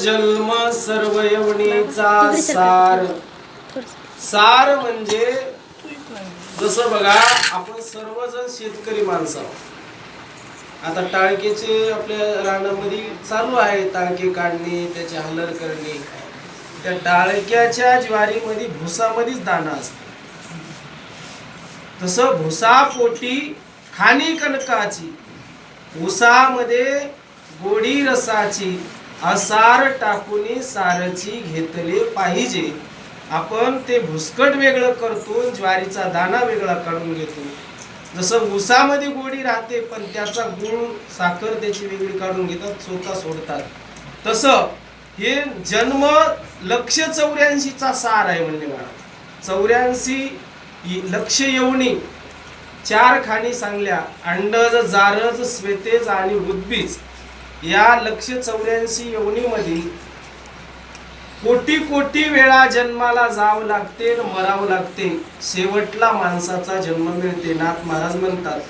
जन्म सर्व यवनीचा सार. सार म्हणजे जसं बघा आपण सर्वजण शेतकरी माणसं आता टाळकेचे आपल्या रानामध्ये चालू आहे टाळके काढणे त्याचे हलर करणे. त्या डाळक्याच्या ज्वारीमध्ये भुसामध्येच दाणा असतो. तसं भुसा पोटी खाणी कणकाची उसामध्ये गोडी रसाची असार टाकून सारची घेतले पाहिजे. आपण ते भुसकट वेगळं करतो ज्वारीचा दाणा वेगळा काढून घेतो. जसं उसामध्ये गोडी राहते पण त्याचा गुण साखर त्याची वेगळी काढून घेतात स्वतः सोडतात. तसं हे जन्म लक्ष चौऱ्याऐंशीचा सार आहे म्हणले मला चौऱ्याऐंशी लक्ष येऊनी चार खाणी सांगल्या. अंडज जारज स्वेतेज आणि उद्बीज या लक्ष चौऱ्याऐंशी योनीमधील कोटी कोटी वेळा जन्माला जावं लागते मरावं लागते. शेवटला माणसाचा जन्म मिळते नाथ महाराज म्हणतात.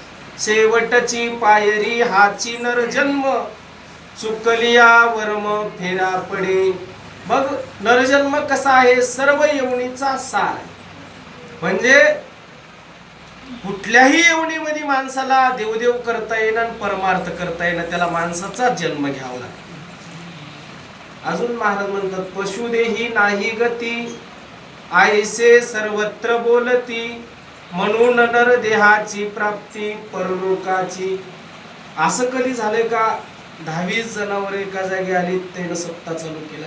शेवटची पायरी हाची नर जन्म. चुकलिया वर्म फेरा पडे. मग नरजन्म कसा आहे? सर्व यवनीचा सार. म्हणजे कुठल्याही येवणीमध्ये माणसाला देवदेव करता येईन आणि परमार्थ करता येईना त्याला माणसाचा जन्म घ्यावा लागतो अजून महाराज म्हणतात पशुदेही नाही गती आयसे सर्वत्र बोलती म्हणून नर देहाची प्राप्ती परलोकाची. असं कधी झालंय का? दहावीस जनावर एका जागी आली त्यानं सत्ता चालू केला.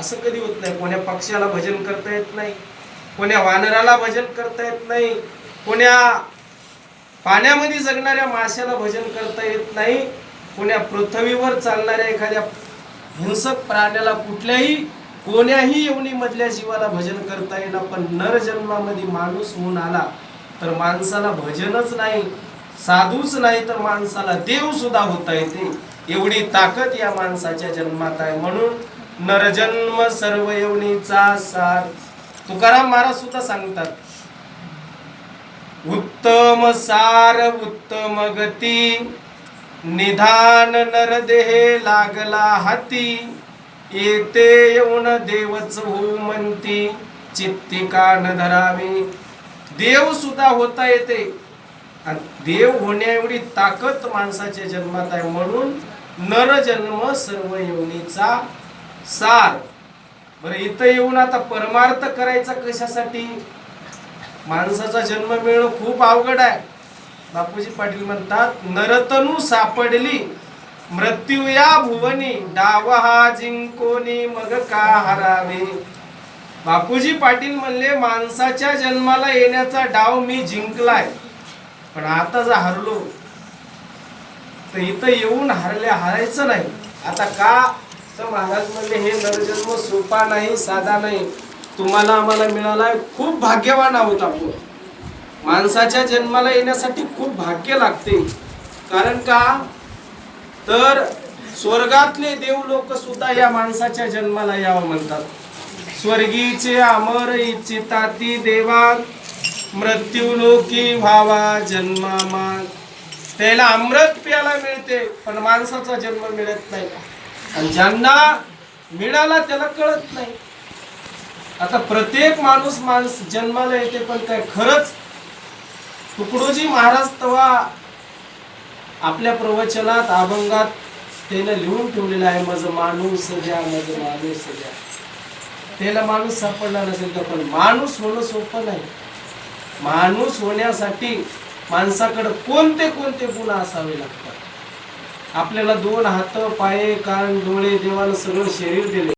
असं कधी होत नाही. कोण्या पक्षाला भजन करता येत नाही कोण्या वानराला भजन करता येत नाही कोण्या पाण्यामध्ये जगणाऱ्या माशाला भजन करता येत नाही कोण्या पृथ्वीवर चालणाऱ्या एखाद्या हिंसक प्राण्याला कुठल्याही कोण्याही येवणीमधल्या जीवाला भजन करता येणार पण नर जन्मामध्ये माणूस होऊन आला तर माणसाला भजनच नाही साधूच नाही तर माणसाला देव सुद्धा होता येते. एवढी ताकद या माणसाच्या जन्मात आहे. म्हणून नरजन्म सर्व येवणीचा सार. तुकाराम महाराज सुद्धा सांगतात उत्तम सार उत्तम गती निधान नरदेहे लागला हाती येते येऊन देवच हो म्हणती चित्ती कान धरावी. देव सुद्धा होता येते. आणि देव होण्या एवढी ताकद माणसाच्या जन्मात आहे. म्हणून नर जन्म सर्व योनीचा सार. बरं इथं येऊन आता परमार्थ करायचा कशासाठी? माणसाचा जन्म मिळणं खूप अवघड आहे. बापूजी पाटील म्हणतात नरतनु सापडली मृत्यू या भुवनी डाव हा जिंकोनी मग का हरावे? बापूजी पाटील म्हणले माणसाच्या जन्माला येण्याचा डाव मी जिंकलाय. पण आता जर हरलो तर इथं येऊन हरल्या हारायचं नाही. आता का? तर महाराज म्हणले हे नरजन्म सोपा नाही साधा नाही. तुम्हाला आम्हाला मिळालाय खूप भाग्यवान आहोत आपण. माणसाच्या जन्माला येण्यासाठी खूप भाग्य लागते. कारण का? तर स्वर्गातले देव लोक सुद्धा या माणसाच्या जन्माला यावं म्हणतात. स्वर्गीचे अमर इच्छिताती देवा. मृत्यू लोकी व्हावा जन्मामा त्याला अमृत प्यायला मिळते पण माणसाचा जन्म मिळत नाही. आणि ज्यांना मिळाला त्याला कळत नाही. आता प्रत्येक माणूस माणूस जन्माला येते पण काय खरंच तुकडोजी महाराज तवा आपल्या प्रवचनात अभंगात त्यानं लिहून ठेवलेलं आहे माझं माणूस द्या माझं माणूस द्या त्याला माणूस सापडला नसेल तर पण माणूस होणं सोपं नाही. माणूस होण्यासाठी माणसाकडं कोणते कोणते गुण असावे लागतात? आपल्याला दोन हात पाय कान डोळे देवानं सगळं शरीर दिले.